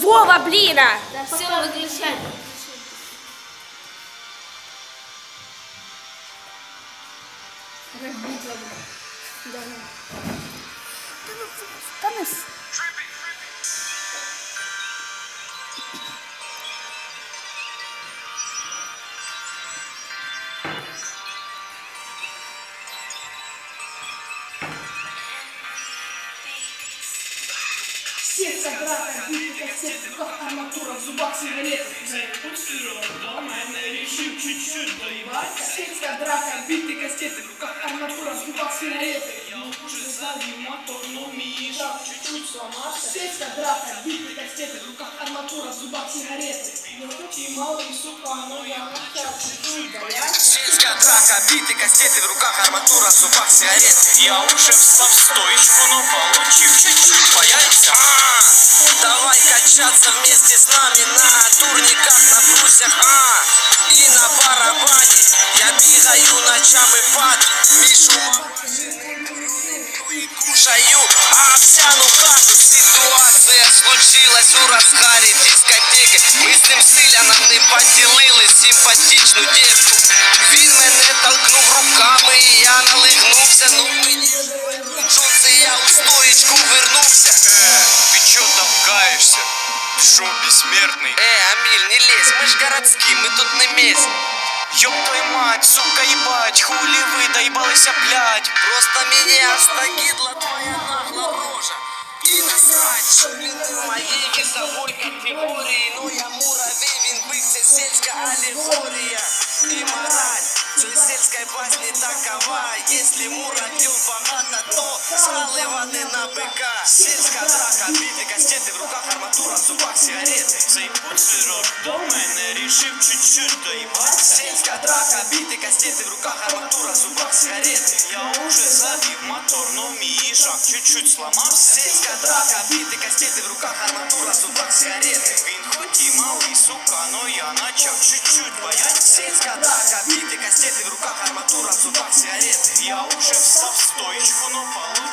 Вова, блин! а! Все, выключай. Та не с- Сердце брата, битый кастет, в руках арматура, в зубах сигареты. решил чуть-чуть доебаться. Сердце драка, битый кастет, в руках арматура, в зубах сигареты. Я уже завел мотор, но миша чуть-чуть сломался. Сердце драка, битый кастет, в руках арматура, в зубах сигареты. Я хоть и малый, сука, но я хотел чуть-чуть бояться. Сельская драка, биты, кастеты, в руках арматура, в зубах сигарет. Я уже в стоечку, но получив чуть-чуть. А, давай качаться вместе с нами на турниках, на брусьях, а, и на барабане. Я бегаю ночами под Мишу и кушаю овсяну кашу. Ситуація случилась у разгаре дискотеки. Ми з ним силяном не поділили симпатичну дівку. Він мене толкнув руками, і я налигнувся. Ну мені шо, бессмертный? Э, Амиль, не лезь, мы ж городские, мы тут не месть. Ёб твою мать, сука, ебать, хули вы доебалися, блядь. Просто меня остагидла твоя нахла рожа. И насрать, що він в моей весовой категории. Ну я муравей, він бик, це сельська аллегория. И мораль, це сельська басня такова. Если муравів багато, то срали вони на бика. Сельська драка, біти кастети, в руках арматура, в зубах сигарети. Цей пуцирок до мене рішив чуть-чуть доїбатися. Сельська драка, біти кастети, в руках арматура, в зубах сигарети. Я уже завів мотор, но мій їжак чуть-чуть сломався. Сельська драка, біти кастети, в руках арматура, в зубах сигарети. Він хоч і малий, сука, но я начав чуть-чуть боятися. Сельская драка, биты, кастеты, в руках арматура, в зубах сигареты. Я уже встав в стоечку, но получив чуть-чуть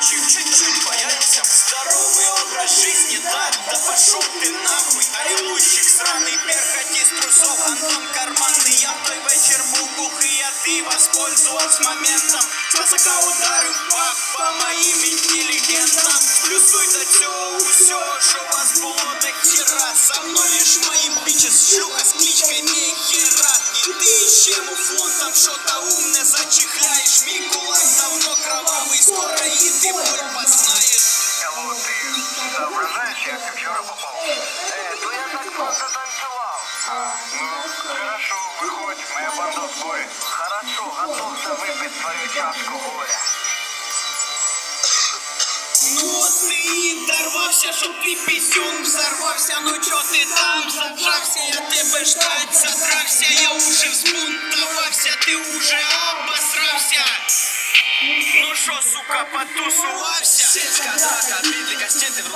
по яйцам. Здоровый образ жизни, да, да пошел ты нахуй. Орелущик сраный, перхоть из трусов, Антон карманный. Я в той вечер був бухий, а ты воспользовался моментом. Высоко ударив пах по моим интеллигентам. Плюсуй до цього усього, що вас було до хера. Со мной лишь моим бичес, шлюха с кличкой Мехера. И ты ще муфлон там что-то умное зачехляешь. Мій соображаешь, як ти вчора попав? Е, то я так просто танцював. Ну, хорошо, виходь, моя банда в зборі. Хорошо, готовся випити свою чашку горя. Ну от ти і дорвався, щоб ти пісюн взорвався. Ну чо ти там заджався, я тебе ждать задрався. Я уже взбунтовався, ти уже обосрався. Ну шо, сука, потусувався? Сельская драка, биты, кастеты, в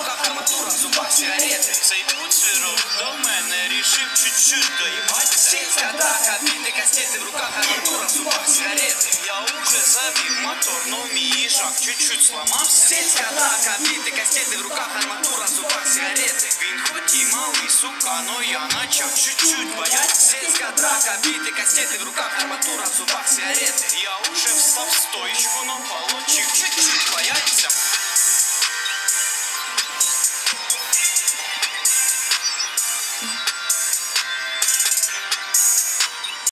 рішив чуть-чуть доїбатися. Сельская драка, биты, кастеты, в руках арматура, в зубах сигареты. Я уже завів мотор, но мій їжак чуть-чуть сломався. Сельская драка, биты, кастеты, в руках арматура, в зубах сигареты. Він хоч і малий, сука, но я начав чуть-чуть боятися. Сельская драка, биты, кастеты, в руках арматура, в зубах сигареты.